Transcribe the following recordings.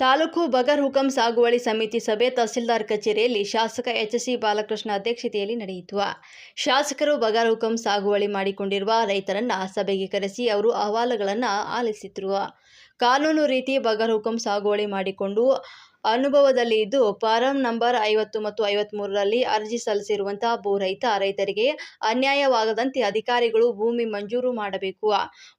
ತಾಲೂಕು ಬಗರ್ ಹುಕಂ ಸಾಗುವಳಿ ಸಮಿತಿ ಸಭೆ ತಹಸೀಲ್ದಾರ್ ಕಚೇರಿಯಲ್ಲಿ ಶಾಸಕ ಎಚ್ ಸಿ ಬಾಲಕೃಷ್ಣ ಅಧ್ಯಕ್ಷತೆಯಲ್ಲಿ ನಡೆಯಿತು. ಶಾಸಕರು ಬಗರ್ ಹುಕಂ ಸಾಗುವಳಿ ಮಾಡಿಕೊಂಡಿರುವ ರೈತರನ್ನ ಸಭೆಗೆ ಕರೆಸಿ ಅವರು ಅಹವಾಲುಗಳನ್ನು ಆಲಿಸಿದ್ರು. ಕಾನೂನು ರೀತಿ ಬಗರ್ ಹುಕಂ ಸಾಗುವಳಿ ಮಾಡಿಕೊಂಡು ಅನುಭವದಲ್ಲಿ ಇದ್ದು ಫಾರಂ ನಂಬರ್ ಐವತ್ತು ಮತ್ತು ಐವತ್ಮೂರರಲ್ಲಿ ಅರ್ಜಿ ಸಲ್ಲಿಸಿರುವಂತಹ ಭೂ ರೈತ ರೈತರಿಗೆ ಅನ್ಯಾಯವಾಗದಂತೆ ಅಧಿಕಾರಿಗಳು ಭೂಮಿ ಮಂಜೂರು ಮಾಡಬೇಕು.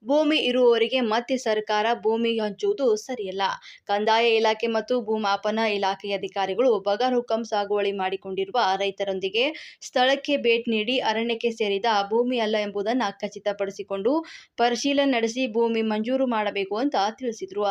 ಭೂಮಿ ಇರುವವರಿಗೆ ಮತ್ತೆ ಸರ್ಕಾರ ಭೂಮಿ ಹಂಚುವುದು ಸರಿಯಲ್ಲ. ಕಂದಾಯ ಇಲಾಖೆ ಮತ್ತು ಭೂಮಾಪನ ಇಲಾಖೆಯ ಅಧಿಕಾರಿಗಳು ಬಗರ್ ಹುಕಂ ಸಾಗುವಳಿ ಮಾಡಿಕೊಂಡಿರುವ ರೈತರೊಂದಿಗೆ ಸ್ಥಳಕ್ಕೆ ಭೇಟಿ ನೀಡಿ ಅರಣ್ಯಕ್ಕೆ ಸೇರಿದ ಭೂಮಿ ಅಲ್ಲ ಎಂಬುದನ್ನು ಖಚಿತಪಡಿಸಿಕೊಂಡು ಪರಿಶೀಲನೆ ನಡೆಸಿ ಭೂಮಿ ಮಂಜೂರು ಮಾಡಬೇಕು ಅಂತ ತಿಳಿಸಿದ್ರು.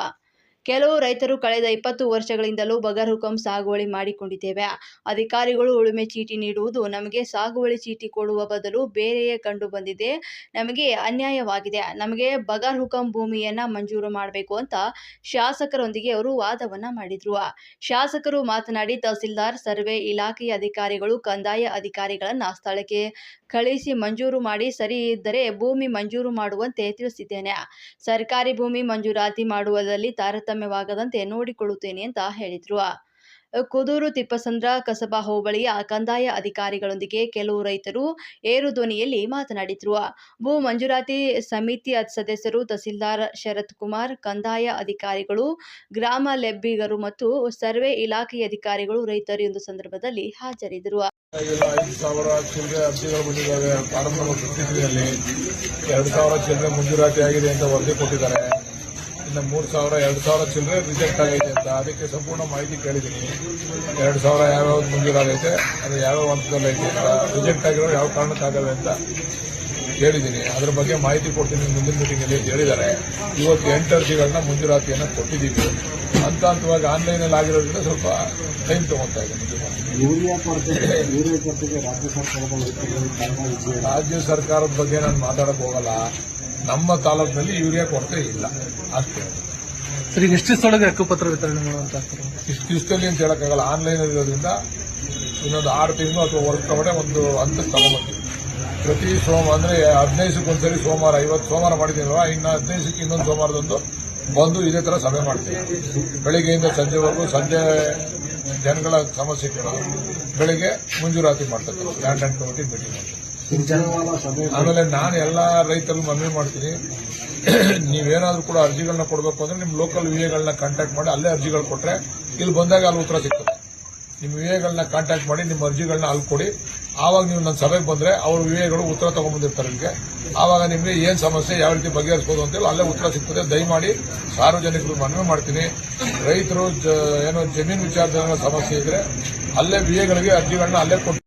ಕೆಲವು ರೈತರು ಕಳೆದ ಇಪ್ಪತ್ತು ವರ್ಷಗಳಿಂದಲೂ ಬಗರ್ ಹುಕಂ ಸಾಗುವಳಿ ಮಾಡಿಕೊಂಡಿದ್ದೇವೆ. ಅಧಿಕಾರಿಗಳು ಉಳುಮೆ ಚೀಟಿ ನೀಡುವುದು ನಮಗೆ ಸಾಗುವಳಿ ಚೀಟಿ ಕೊಡುವ ಬದಲು ಬೇರೆಯೇ ಕಂಡು ಬಂದಿದೆ ನಮಗೆ ಅನ್ಯಾಯವಾಗಿದೆ. ನಮಗೆ ಬಗರ್ ಹುಕಂ ಭೂಮಿಯನ್ನ ಮಂಜೂರು ಮಾಡಬೇಕು ಅಂತ ಶಾಸಕರೊಂದಿಗೆ ಅವರು ವಾದವನ್ನ ಮಾಡಿದ್ರು. ಶಾಸಕರು ಮಾತನಾಡಿ, ತಹಸೀಲ್ದಾರ್, ಸರ್ವೆ ಇಲಾಖೆಯ ಅಧಿಕಾರಿಗಳು, ಕಂದಾಯ ಅಧಿಕಾರಿಗಳನ್ನ ಸ್ಥಳಕ್ಕೆ ಕಳಿಸಿ ಮಂಜೂರು ಮಾಡಿ ಸರಿ ಇದ್ದರೆ ಭೂಮಿ ಮಂಜೂರು ಮಾಡುವಂತೆ ತಿಳಿಸಿದ್ದೇನೆ. ಸರ್ಕಾರಿ ಭೂಮಿ ಮಂಜೂರಾತಿ ಮಾಡುವುದರಲ್ಲಿ ತಾರತಮ್ಯವಾಗದಂತೆ ನೋಡಿಕೊಳ್ಳುತ್ತೇನೆ ಅಂತ ಹೇಳಿದ್ರು. ಕುದೂರು, ತಿಪ್ಪಸಂದ್ರ, ಕಸಬಾ ಹೋಬಳಿಯ ಕಂದಾಯ ಅಧಿಕಾರಿಗಳೊಂದಿಗೆ ಕೆಲವು ರೈತರು ಏರು ಧ್ವನಿಯಲ್ಲಿ ಮಾತನಾಡಿದ್ರು. ಭೂ ಮಂಜೂರಾತಿ ಸಮಿತಿ ಸದಸ್ಯರು ತಹಸೀಲ್ದಾರ್ ಶರತ್ ಕುಮಾರ್ ಕಂದಾಯ ಅಧಿಕಾರಿಗಳು, ಗ್ರಾಮ ಲೆಬ್ಬಿಗರು ಮತ್ತು ಸರ್ವೆ ಇಲಾಖೆಯ ಅಧಿಕಾರಿಗಳು ರೈತರು ಒಂದು ಸಂದರ್ಭದಲ್ಲಿ ಫಿಫ್ಟಿಯಲ್ಲಿ ಎರಡು ಸಾವಿರ ಚಿಲ್ಲರೆ ಮಂಜೂರಾತಿ ಆಗಿದೆ ಅಂತ ವರದಿ ಕೊಟ್ಟಿದ್ದಾರೆ. ಇನ್ನು ಮೂರು ಸಾವಿರ, ಎರಡು ಸಾವಿರ ಚಿಲ್ಲರೆ ರಿಜೆಕ್ಟ್ ಆಗೈತೆ ಅಂತ. ಅದಕ್ಕೆ ಸಂಪೂರ್ಣ ಮಾಹಿತಿ ಕೇಳಿದ್ದೀನಿ. ಎರಡು ಸಾವಿರ ಯಾವ್ಯಾವ ಮಂಜೂರಾಗೈತೆ, ಅದು ಯಾವ್ಯಾವ ಹಂತದಲ್ಲಿ ಐತೆ ಅಂತ ರಿಜೆಕ್ಟ್ ಆಗಿರೋ ಯಾವ ಕಾರಣಕ್ಕಾಗಲ್ಲ ಅಂತ ಕೇಳಿದ್ದೀನಿ. ಅದ್ರ ಬಗ್ಗೆ ಮಾಹಿತಿ ಕೊಡ್ತೀನಿ ಮುಂದಿನ ಮೀಟಿಂಗಲ್ಲಿ ಅಂತ ಹೇಳಿದ್ದಾರೆ. ಇವತ್ತು ಎಂಟು ಅರ್ಜಿಗಳನ್ನ ಮಂಜೂರಾತಿಯನ್ನು ಕೊಟ್ಟಿದ್ದೀವಿ. ಹಂತ ಹಂತವಾಗಿ ಆನ್ಲೈನಲ್ಲಿ ಆಗಿರೋದ್ರಿಂದ ಸ್ವಲ್ಪ ಟೈಮ್ ತಗೊತಾ ಇದೆ ರಾಜ್ಯ ಸರ್ಕಾರದ ಬಗ್ಗೆ ನಾನು ಮಾತಾಡಕ್ ಹೋಗಲ್ಲ. ನಮ್ಮ ತಾಲೂಕಿನಲ್ಲಿ ಯೂರಿಯಾ ಕೊರತೆ ಇಲ್ಲ. ಅಷ್ಟೇ. ಸರ್ ಈಗ ಎಷ್ಟು ದಿವಸದೊಳಗೆ ಹಕ್ಕುಪತ್ರ ವಿತರಣೆ ಮಾಡುವಂತ ಇಷ್ಟು ದಿವಸದಲ್ಲಿ ಅಂತ ಹೇಳಕ್ಕಾಗಲ್ಲ ಆನ್ಲೈನ್ ಇರೋದ್ರಿಂದ ಇನ್ನೊಂದು ಆರು ತಿಂಗಳು ಅಥವಾ ವರ್ಕ್ ತಗೊಂಡೆ ಒಂದು ಅಂತ ತಗೊಂಡ್ಬರ್ತೀವಿ ಪ್ರತಿ ಸೋಮ ಅಂದ್ರೆ ಹದಿನೈದಕ್ಕೆ ಒಂದ್ಸರಿ ಸೋಮವಾರ ಇವತ್ತು ಸೋಮವಾರ ಮಾಡಿದ್ದೀನಲ್ವಾ? ಇನ್ನು ಹದಿನೈದಕ್ಕೆ ಇನ್ನೊಂದು ಸೋಮವಾರದಂದು ಬಂದು ಇದೇ ತರ ಸಭೆ ಮಾಡ್ತೀವಿ. ಬೆಳಿಗ್ಗೆಯಿಂದ ಸಂಜೆವರೆಗೂ ಸಂಜೆ ಜನಗಳ ಸಮಸ್ಯೆ ಕೇಳೋದು ಬೆಳಿಗ್ಗೆ ಮುಂಜೂರಾತಿ ಮಾಡ್ತಾರೆ ಲ್ಯಾಂಡ್ ಕಮಿಟಿ ಭೇಟಿ ಮಾಡ್ತೀವಿ ಆಮೇಲೆ ನಾನು ಎಲ್ಲ ರೈತರು ಮನವಿ ಮಾಡ್ತೀನಿ. ನೀವೇನಾದ್ರೂ ಕೂಡ ಅರ್ಜಿಗಳನ್ನ ಕೊಡಬೇಕು ಅಂದ್ರೆ ನಿಮ್ಮ ಲೋಕಲ್ ವಿಎಗಳನ್ನ ಕಾಂಟ್ಯಾಕ್ಟ್ ಮಾಡಿ ಅಲ್ಲೇ ಅರ್ಜಿಗಳು ಕೊಟ್ರೆ ಇಲ್ಲಿ ಬಂದಾಗ ಅಲ್ಲಿ ಉತ್ತರ ಸಿಗ್ತದೆ. ನಿಮ್ಮ ವಿಎಗಳನ್ನ ಕಾಂಟ್ಯಾಕ್ಟ್ ಮಾಡಿ ನಿಮ್ಮ ಅರ್ಜಿಗಳನ್ನ ಅಲ್ಲಿ ಕೊಡಿ. ಆವಾಗ ನೀವು ನನ್ನ ಸಭೆಗೆ ಬಂದ್ರೆ ಅವ್ರ ವಿಎಗಳು ಉತ್ತರ ತಗೊಂಡ್ಬಂದಿರ್ತಾರೆ ನಿಮಗೆ. ಆವಾಗ ನಿಮಗೆ ಏನ್ ಸಮಸ್ಯೆ, ಯಾವ ರೀತಿ ಬಗೆಹರಿಸಬಹುದು ಅಂತೇಳಿ ಅಲ್ಲೇ ಉತ್ತರ ಸಿಗ್ತದೆ. ದಯಮಾಡಿ ಸಾರ್ವಜನಿಕರು ಮನವಿ ಮಾಡ್ತೀನಿ. ರೈತರು ಏನೋ ಜಮೀನು ವಿಚಾರದಲ್ಲಿ ಸಮಸ್ಯೆ ಇದ್ರೆ ಅಲ್ಲೇ ವಿಎಗಳಿಗೆ ಅರ್ಜಿಗಳನ್ನ ಅಲ್ಲೇ ಕೊಟ್ಟು